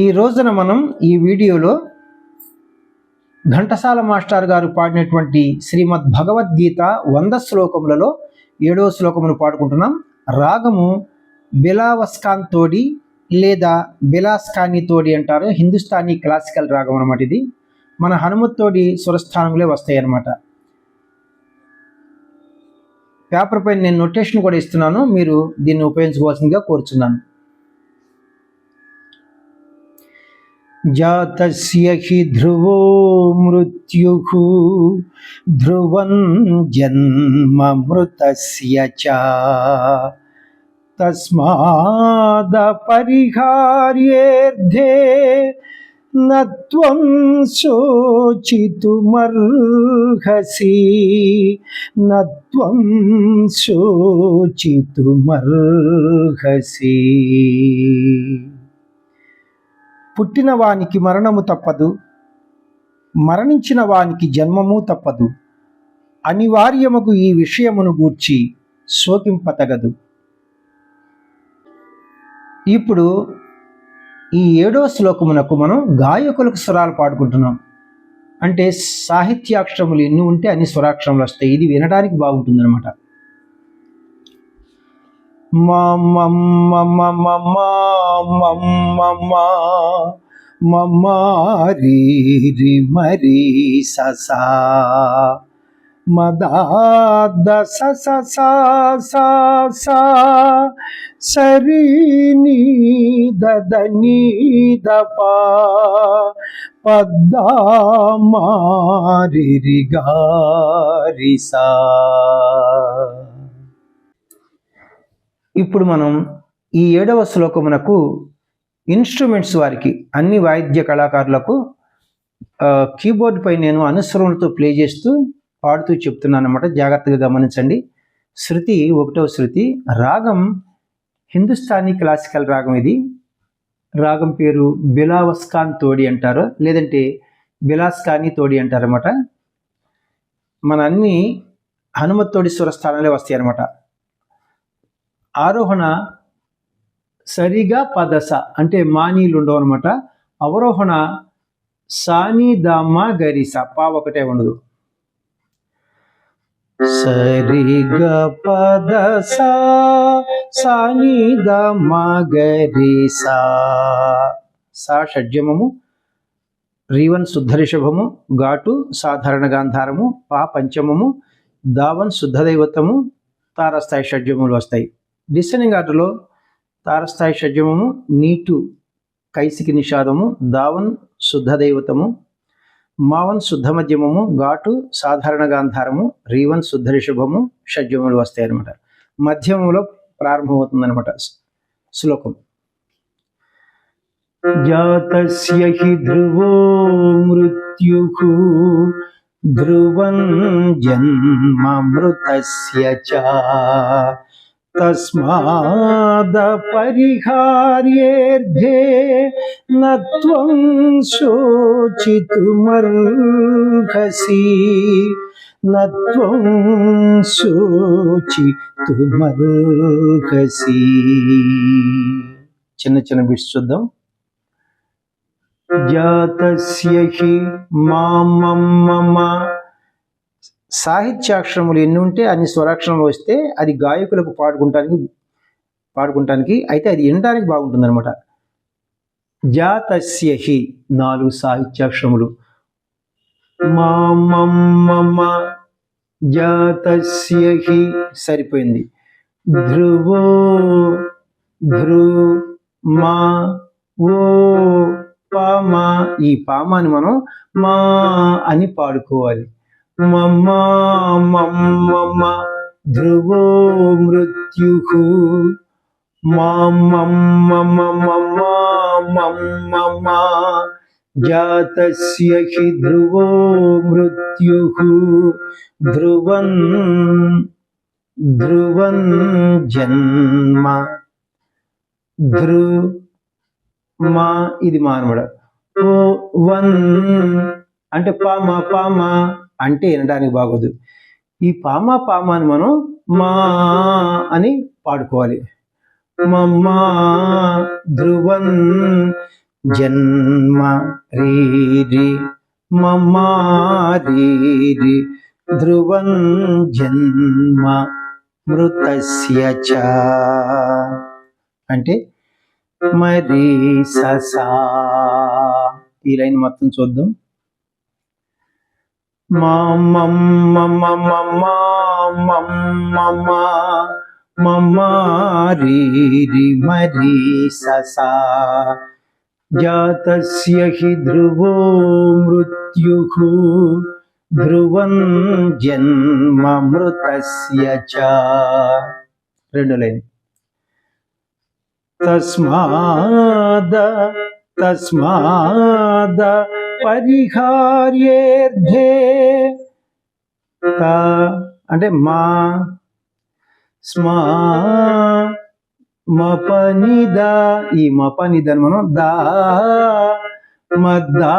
ఈ రోజున మనం ఈ వీడియోలో ఘంటసాల మాస్టర్ గారు పాడినటువంటి శ్రీమద్ భగవద్గీత వంద శ్లోకములలో ఏడవ శ్లోకమును పాడుకుంటున్నాం. రాగము బిలావస్కాన్ తోడి లేదా బిలాస్కాని తోడి అంటారు. హిందుస్థానీ క్లాసికల్ రాగం అనమాట ఇది. మన హనుమత్తోడి స్వరస్థానంలో వస్తాయి అన్నమాట పేపర్ పైన నేను నొటేషన్ కూడా ఇస్తున్నాను. మీరు దీన్ని ఉపయోగించుకోవాల్సిందిగా కోరుచున్నాను. జాతస్య హి ధ్రువో మృత్యుః ధ్రువం జన్మ మృతస్య చ తస్మాద పరిహార్యేర్థే నత్వం శోచితుమర్హసి నత్వం శోచితుమర్హసి పుట్టిన వానికి మరణము తప్పదు మరణించిన వానికి జన్మము తప్పదు. అనివార్యముకు ఈ విషయమును గూర్చి శోకింపతగదు. ఇప్పుడు ఈ ఏడో శ్లోకమునకు మనం గాయకులకు స్వరాలు పాడుకుంటున్నాం. అంటే సాహిత్యాక్షరములు ఎన్ని ఉంటే అన్ని స్వరాక్షరములు వస్తాయి. ఇది వినడానికి బాగుంటుంది అనమాట మమారి మరి ససా మదాద స స స స సరి నీ దప పద్దా మారి గారి సా ఇప్పుడు మనం ఈ ఏడవ శ్లోకమునకు ఇన్స్ట్రుమెంట్స్ వారికి అన్ని వాయిద్య కళాకారులకు కీబోర్డ్ పై నేను అనుసరణలతో ప్లే చేస్తూ పాడుతూ చెప్తున్నాను అనమాట జాగ్రత్తగా గమనించండి. శృతి ఒకటవ శృతి రాగం హిందుస్థానీ క్లాసికల్ రాగం ఇది. రాగం పేరు బిలావస్కాన్ తోడి అంటారు లేదంటే బిలాస్కాని తోడి అంటారు అనమాట మన అన్ని హనుమత్తోడి స్వరస్థానాలే వస్తాయి అనమాట ఆరోహణ సరిగా పదస అంటే మానీలు ఉండవు అనమాట అవరోహణ సాని దమ గరిస పా ఒకటే ఉండదు. సరిగ పదస సాని దమ గరిస. సా షడ్జమము రీవన్ శుద్ధ రిషభము ఘాటు సాధారణ గాంధారము పా పంచమము దావన్ శుద్ధ దైవతము తారస్థాయి షడ్జములు వస్తాయి. డిసెండింగ్ ఆర్డర్లో తారస్థాయి షడ్జమము నీటు కైసికి నిషాదము దావన్ శుద్ధ దైవతము మావన్ శుద్ధ మధ్యమము ఘాటు సాధారణ గాంధారము రీవన్ శుద్ధ రిషభము షడ్జములు వస్తాయి అనమాట మధ్యమంలో ప్రారంభమవుతుందనమాట శ్లోకం. జాతస్య హి ధ్రువో మృత్యు ధ్రువం జన్మ మృతస్య చ తస్మాద పరిహార్యేర్థే నత్వం శోచితుమర్హసి. నత్వం శోచితుమర్హసి. చిన్న చిన్న బిట్స్ చూద్దాం. జాతస్య హి మామమ్మ సాహిత్యాక్షరములు ఎన్ని ఉంటే అన్ని స్వరాక్షరములు వస్తే అది గాయకులకు పాడుకుంటానికి పాడుకుంటానికి అయితే అది వినడానికి బాగుంటుంది అనమాట జాతస్యహి నాలుగు సాహిత్యాక్షరములు. మామమ్మ జాతస్యహి సరిపోయింది. ధ్రువో ధ్రు మా ఓ పామా ఈ పామాని మనం మా అని పాడుకోవాలి. మమ్మ మమ్మమ్మ ధ్రువో మృత్యు మమ్మమ్మ జాతస్య హి ధ్రువో మృత్యు ధ్రువం ధ్రువం జన్మ. ధ్రు మా ఇది మా అనమాట ఓ వన్ అంటే పామ పామ అంటే వినడానికి బాగోదు. ఈ పామ పామ అని మనం మా అని పాడుకోవాలి. మమ్మా ధ్రువం జన్మ రీరి మమారీరి ధ్రువం జన్మ మృతస్య చ. అంటే మరి ససా ఈ లైన్ మొత్తం చూద్దాం. మా మమ్మ మమ మమ్మ మమారీరి మరి ససా జాతస్య హి ధ్రువో మృత్యుః ధ్రువం జన్మ పరిహార్యేర్ధే. త అంటే మా స్మా మపనిద ఈ మపనిద మనం దా మద్దా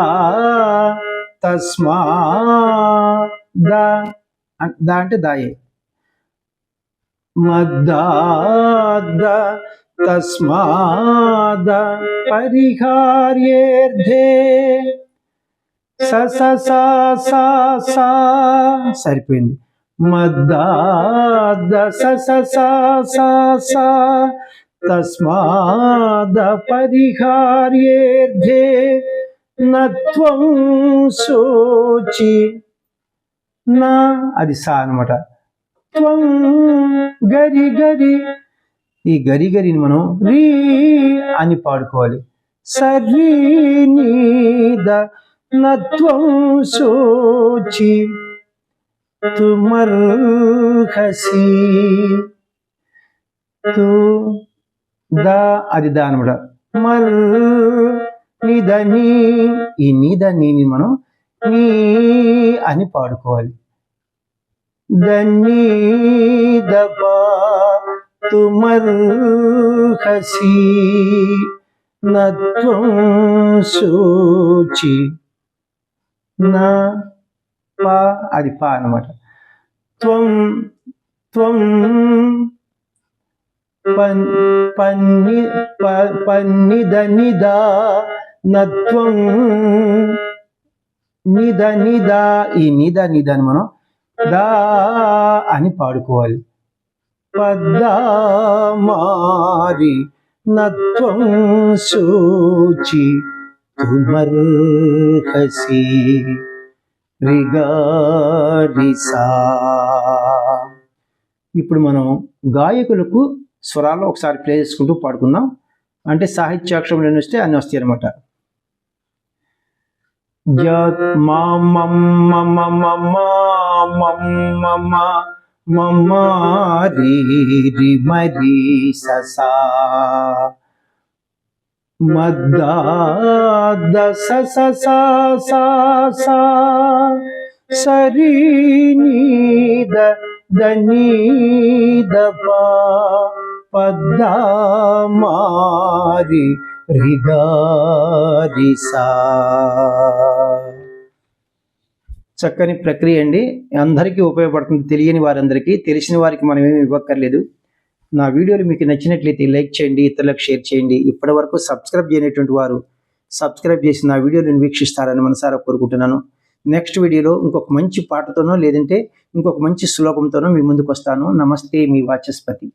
తస్మా దా దా అంటే దాయే. మద్దాద తస్మాద పరిహార్యేర్థే స సరిపోయింది. మద్దాద తస్మాద పరిహార్యేర్ధే నత్వం సోచి నా అది సా అనమాట త్వం గరి గరి. ఈ గరి గరిని మనం రీ అని పాడుకోవాలి. సరి నీద నత్వం శోచి తుమర్హసి తు ద అది దా అనమాట. మర్ నిదని ఈ నిదని మనం నీ అని పాడుకోవాలి. దని దప తుమర్హసి నత్వం శోచి. నా పా అది పా అనమాట త్వం త్వం పన్ పన్ని ప- నత్వం నిద నిదా ఈ నిద నిద అని మనం దా అని పాడుకోవాలి. పద్దామారి నత్వం సూచి తుమర్హసి రిగారిసా ఇప్పుడు మనం గాయకులకు స్వరాలు ఒకసారి ప్లే చేసుకుంటూ పాడుకుందాం అంటే సాహిత్యాక్షరం నేను వస్తే అన్నీ వస్తాయి అనమాట మమ్మ రి మరి ససా మద్దాద స స స స సరి నీద దనీద ప పద్దామారి రిగారిసా చక్కని ప్రక్రియ అండి. అందరికీ ఉపయోగపడుతుంది. తెలియని వారందరికీ తెలిసిన వారికి మనం ఏమి ఇవ్వక్కర్లేదు. నా వీడియోలు మీకు నచ్చినట్లయితే లైక్ చేయండి ఇతరులకు షేర్ చేయండి. ఇప్పటి వరకు సబ్స్క్రైబ్ చేయనటువంటి వారు సబ్స్క్రైబ్ చేసి నా వీడియోలను వీక్షిస్తారని మనసారా కోరుకుంటున్నాను. నెక్స్ట్ వీడియోలో ఇంకొక మంచి పాటతోనో లేదంటే ఇంకొక మంచి శ్లోకంతోనో మీ ముందుకు వస్తాను నమస్తే మీ వాచస్పతి.